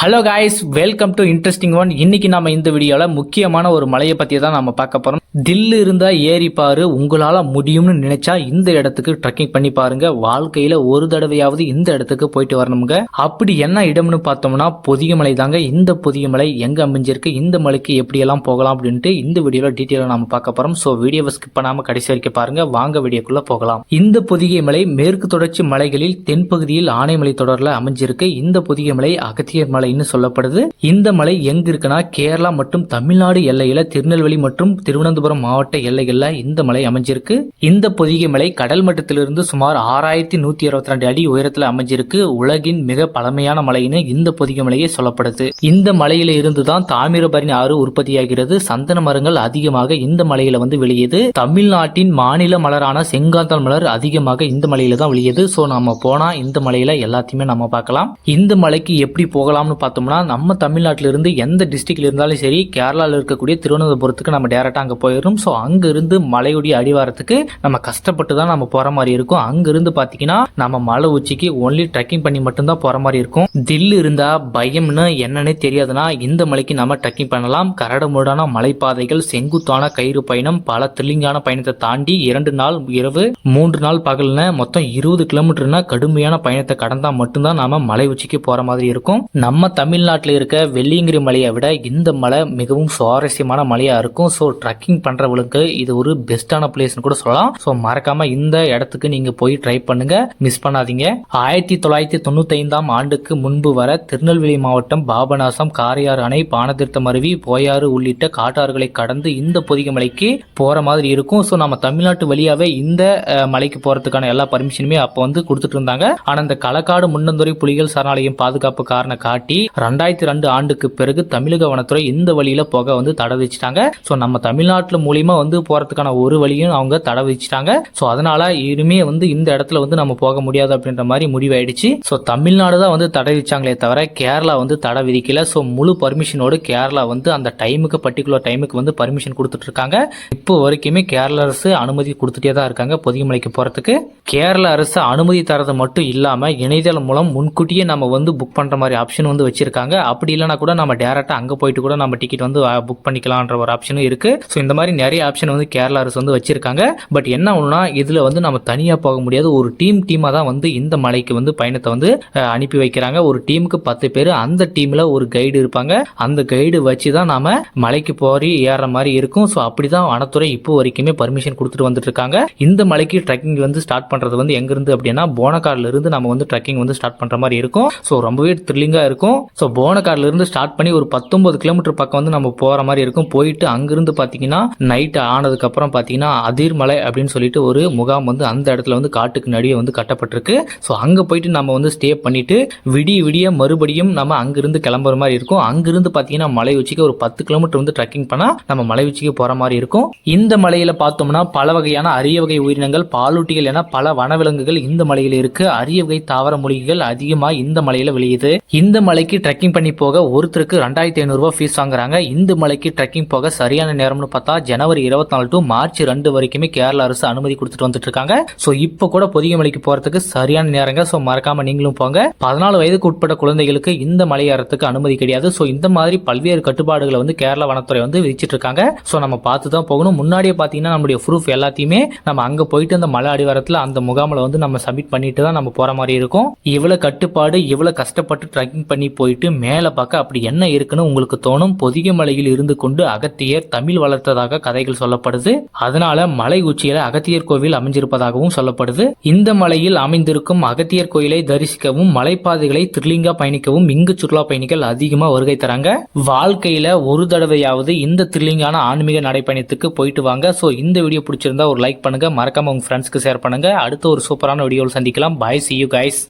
Hello guys welcome to interesting one இன்னைக்கு நம்ம இந்த வீடியோவில் முக்கியமான ஒரு மலையை பற்றி தான் நம்ம பார்க்க போறோம். தில்லு இருந்தால் ஏறி பாரு உங்களால் முடியும்னு நினைச்சா இந்த இடத்துக்கு ட்ரெக்கிங் பண்ணி பாருங்க. வாழ்க்கையில ஒரு தடவையாவது இந்த இடத்துக்கு போயிட்டு வரணுங்க அப்படி என்ன இடம்னு பார்த்தோம்னா பொதிகை மலை தாங்க. இந்த பொதிகை மலை எங்க அமைஞ்சிருக்கு இந்த மலைக்கு எப்படியெல்லாம் போகலாம் அப்படின்ட்டு இந்த வீடியோல டீட்டெயிலாக நாம பார்க்க போறோம். ஸோ வீடியோவை ஸ்கிப் பண்ணாம கடைசி வரைக்கும் பாருங்க. வாங்க வீடியோக்குள்ள போகலாம். இந்த பொதிகை மலை மேற்கு தொடர்ச்சி மலைகளில் தென்பகுதியில் ஆனைமலை தொடரில் அமைஞ்சிருக்கு. இந்த பொதிகை மலை அகத்தியர் மலைன்னு சொல்லப்படுது. இந்த மலை எங்க இருக்குன்னா கேரளா மற்றும் தமிழ்நாடு எல்லையில திருநெல்வேலி மற்றும் திருவனந்தபுரம் மாவட்ட எல்லைகள்ல இந்த மலை அமைஞ்சிருக்கு. இந்த பொதிகை மலை கடல் மட்டத்திலிருந்து சுமார் ஆறாயிரத்தி நூத்தி இருபத்தி ரெண்டு அடி உயரத்துல அமைஞ்சிருக்கு. உலகின் மிக பழமையான மலைன்னு இந்த பொதிகை மலையே சொல்லப்படுது. இந்த மலையில இருந்து தான் தாமிரபரணி ஆறு உற்பத்தியாகிறது. சந்தன மரங்கள் அதிகமாக இந்த மலையில வந்து விளையுது. தமிழ்நாட்டின் மாநில மலரான செங்காந்தல் மலர் அதிகமாக இந்த மலையில தான் விளையுது. சோ நாம போனா இந்த மலையில எல்லாத்தையுமே நம்ம பார்க்கலாம். இந்த மலைக்கு எப்படி போகலாம்னு பார்த்தோம்னா நம்ம தமிழ்நாட்டில இருந்து எந்த டிஸ்ட்ரிக்ட்ல இருந்தாலும் சரி கேரளாவில் இருக்கக்கூடிய திருவனந்தபுரத்துக்கு நம்ம டேரக்டா அங்க போயிடும் ஸோ அங்கிருந்து மலையுடைய அடிவாரத்துக்கு நம்ம கஷ்டப்பட்டு தான் நம்ம போகிற மாதிரி இருக்கும். அங்கிருந்து பார்த்தீங்கன்னா நம்ம மலை உச்சிக்கு ஒன்லி ட்ரெக்கிங் பண்ணி மட்டும்தான் போகிற மாதிரி இருக்கும். தில்லு இருந்தால் பயம்னு என்னன்னே தெரியாதுன்னா இந்த மலைக்கு நம்ம ட்ரெக்கிங் பண்ணலாம். கரடுமுரடான மலைப்பாதைகள் செங்குத்தான கயிறு பயணம் பல த்ரில்லிங்கான பயணத்தை தாண்டி இரண்டு நாள் இரவு மூன்று நாள் பகல்னு மொத்தம் இருபது கிலோமீட்டர்னா கடுமையான பயணத்தை கடந்தா மட்டும்தான் நாம மலை உச்சிக்கு போற மாதிரி இருக்கும். நம்ம தமிழ்நாட்டில் இருக்க வெள்ளியங்கிரி மலையை விட இந்த மலை மிகவும் சுவாரஸ்யமான மலையா இருக்கும். ஸோ ட்ரக்கிங் பண்றவங்களுக்கு இது ஒரு பெஸ்டான பிளேஸ்னு கூட சொல்லலாம். ஸோ மறக்காம இந்த இடத்துக்கு நீங்க போய் ட்ரை பண்ணுங்க. மிஸ் பண்ணாதீங்க. ஆயிரத்தி தொள்ளாயிரத்தி தொண்ணூத்தி ஐந்தாம் ஆண்டுக்கு முன்பு வர திருநெல்வேலி மாவட்டம் பாபநாசம் காரையாறு அணை பானதிருத்தம் அருவி போயாறு உள்ளிட்ட காட்டாறுகளை கடந்து இந்த பொதிகை மலைக்கு போற மாதிரி இருக்கும். ஸோ நம்ம தமிழ்நாட்டு வழியாவே இந்த மலைக்கு போறதுக்கான எல்லா பர்மிஷனுமே அப்போ வந்து கொடுத்துட்டு இருந்தாங்க. ஆனா இந்த களக்காடு முன்னந்துறை புலிகள் சரணாலயம் பாதுகாப்பு காரணம் காட்டி ரெண்டாயிரத்தி ரெண்டு ஆண்டுக்கு பிறகு தமிழக வனத்துறை இந்த வழியில போக வந்து தடை வச்சுட்டாங்க ஸோ நம்ம தமிழ்நாட்டு தமிழ்நாட்டில் மூலியமா வந்து போறதுக்கான ஒரு வழியும் அவங்க தடை வச்சுட்டாங்க ஸோ அதனால இனிமே வந்து இந்த இடத்துல வந்து நம்ம போக முடியாது அப்படின்ற மாதிரி முடிவாயிடுச்சு. ஸோ தமிழ்நாடு தான் வந்து தடை விதிச்சாங்களே தவிர கேரளா வந்து தடை விதிக்கல. ஸோ முழு பர்மிஷனோடு கேரளா வந்து அந்த டைமுக்கு பர்டிகுலர் டைமுக்கு வந்து பர்மிஷன் கொடுத்துட்டு இருக்காங்க இப்போ வரைக்குமே கேரள அரசு அனுமதி கொடுத்துட்டே தான் இருக்காங்க பொதுமலைக்கு போறதுக்கு. கேரள அரசு அனுமதி தரது மட்டும் இல்லாம இணையதளம் மூலம் முன்கூட்டியே நம்ம வந்து புக் பண்ற மாதிரி ஆப்ஷன் வந்து வச்சிருக்காங்க. அப்படி இல்லைனா கூட நம்ம டேரக்டா அங்க போயிட்டு கூட நம்ம டிக்கெட் வந்து புக் பண்ணிக்கலாம்ன்ற ஒரு ஆப்ஷனும் இருக்கு. ஸோ இந்த மாதிரி நிறைய ஆப்ஷன் வந்து கேரளா அரசு வந்து வச்சுருக்காங்க. பட் என்ன ஒன்றுனா இதில் வந்து நம்ம தனியாக போக முடியாது. ஒரு டீம் டீமாக தான் வந்து இந்த மலைக்கு வந்து பயணத்தை வந்து அனுப்பி வைக்கிறாங்க. ஒரு டீமுக்கு பத்து பேர் அந்த டீமில் ஒரு கைடு இருப்பாங்க. அந்த கைடு வச்சு தான் நாம் மலைக்கு போய் ஏறுற மாதிரி இருக்கும். ஸோ அப்படி தான் வனத்துறை இப்போ வரைக்குமே பர்மிஷன் கொடுத்துட்டு வந்துட்டு இருக்காங்க. இந்த மலைக்கு ட்ரெக்கிங் வந்து ஸ்டார்ட் பண்ணுறது வந்து எங்கேருந்து அப்படின்னா போனக்கார்லேருந்து நம்ம வந்து ட்ரெக்கிங் வந்து ஸ்டார்ட் பண்ணுற மாதிரி இருக்கும். ஸோ ரொம்பவே த்ரில்லிங்காக இருக்கும். ஸோ போனக்கார்லேருந்து ஸ்டார்ட் பண்ணி ஒரு பத்தொம்பது கிலோமீட்டர் பக்கம் வந்து நம்ம போகிற மாதிரி இருக்கும். போயிட்டு அங்கேருந்து பார்த்தீங்கன்னா நைட் ஆனதுக்கு அப்புறம் அதிர்மலை அப்படின்னு சொல்லிட்டு ஒரு முகாம் வந்து அந்த இடத்துல வந்து காட்டுக்கு நடுவே வந்து கட்டப்பட்டிருக்கு. ஸோ அங்கே போயிட்டு நம்ம வந்து ஸ்டே பண்ணிட்டு விடிய விடிய மறுபடியும் நம்ம அங்கிருந்து கிளம்புற மாதிரி இருக்கும். அங்கிருந்து பார்த்தீங்கன்னா மலை உச்சிக்கு ஒரு பத்து கிலோமீட்டர் வந்து ட்ரெக்கிங் பண்ணால் நம்ம மலை உச்சிக்கு போகிற மாதிரி இருக்கும். இந்த மலையில் பார்த்தோம்னா பல வகையான அரிய வகை உயிரினங்கள் பாலூட்டிகள் என பல வனவிலங்குகள் இந்த மலையில் இருக்கு. அரிய வகை தாவர மூலிகைகள் அதிகமாக இந்த மலையில் விளையுது. இந்த மலைக்கு ட்ரெக்கிங் பண்ணி போக ஒருத்தருக்கு ரெண்டாயிரத்தி ஐநூறுரூவா ஃபீஸ் வாங்குறாங்க. இந்த மலைக்கு ட்ரெக்கிங் போக சரியான நேரம்னு பார்த்தா ஜனவரி இருபத்தி நாலு டு மார்ச் ரெண்டு வரைக்குமே கேரள அரசு அனுமதி கொடுத்துட்டு வந்துட்டு இருக்காங்க ஸோ இப்போ கூட பொதிகை மலைக்கு போறதுக்கு சரியான நேரங்க. ஸோ மறக்காம நீங்களும் போங்க. பதினாலு வயதுக்கு உட்பட்ட குழந்தைகளுக்கு இந்த மலை ஏறத்துக்கு அனுமதி கிடையாது. ஸோ இந்த மாதிரி பல்வேறு கட்டுப்பாடுகளை வந்து கேரள வனத்துறை வந்து விதிச்சிட்டு இருக்காங்க ஸோ நம்ம பார்த்து தான் போகணும். முன்னாடியே பார்த்தீங்கன்னா நம்மளுடைய ப்ரூஃப் எல்லாத்தையுமே நம்ம அங்க போயிட்டு அந்த மலை அடிவாரத்தில் அந்த முகாமில் வந்து நம்ம சப்மிட் பண்ணிட்டு தான் நம்ம போற மாதிரி இருக்கும். இவ்வளோ கட்டுப்பாடு இவ்வளோ கஷ்டப்பட்டு ட்ரெக்கிங் பண்ணி போயிட்டு மேலே பார்க்க அப்படி என்ன இருக்குன்னு உங்களுக்கு தோணும்? பொதிகை மலையில் இருந்து கொண்டு அகத்தியர் தமிழ் வளர்த்ததாக கதைகள் சொல்லப்படுது. அதனால மலை உச்சியில அகத்தியர் கோவில் அமைஞ்சிருப்பதாகவும் சொல்லப்படுது. இந்த மலையில் அமைந்திருக்கும் அகத்தியர் கோயிலை தரிசிக்கவும் மலைப்பாதைகளை த்ரில்லிங்கா பயணிக்கவும் இங்கு சுற்றுலா பயணிகள் அதிகமா வருகை தராங்க. வாழ்க்கையில ஒரு தடவையாவது இந்த த்ரில்லிங்கான ஆன்மீக நடைப்பயணத்துக்கு போயிட்டு வாங்க. ஸோ இந்த வீடியோ பிடிச்சிருந்தா ஒரு லைக் பண்ணுங்க. மறக்காம உங்க ஃப்ரெண்ட்ஸ்க்கு ஷேர் பண்ணுங்க. அடுத்த ஒரு சூப்பரான வீடியோவில் சந்திக்கலாம். பாய் சி யூ கைஸ்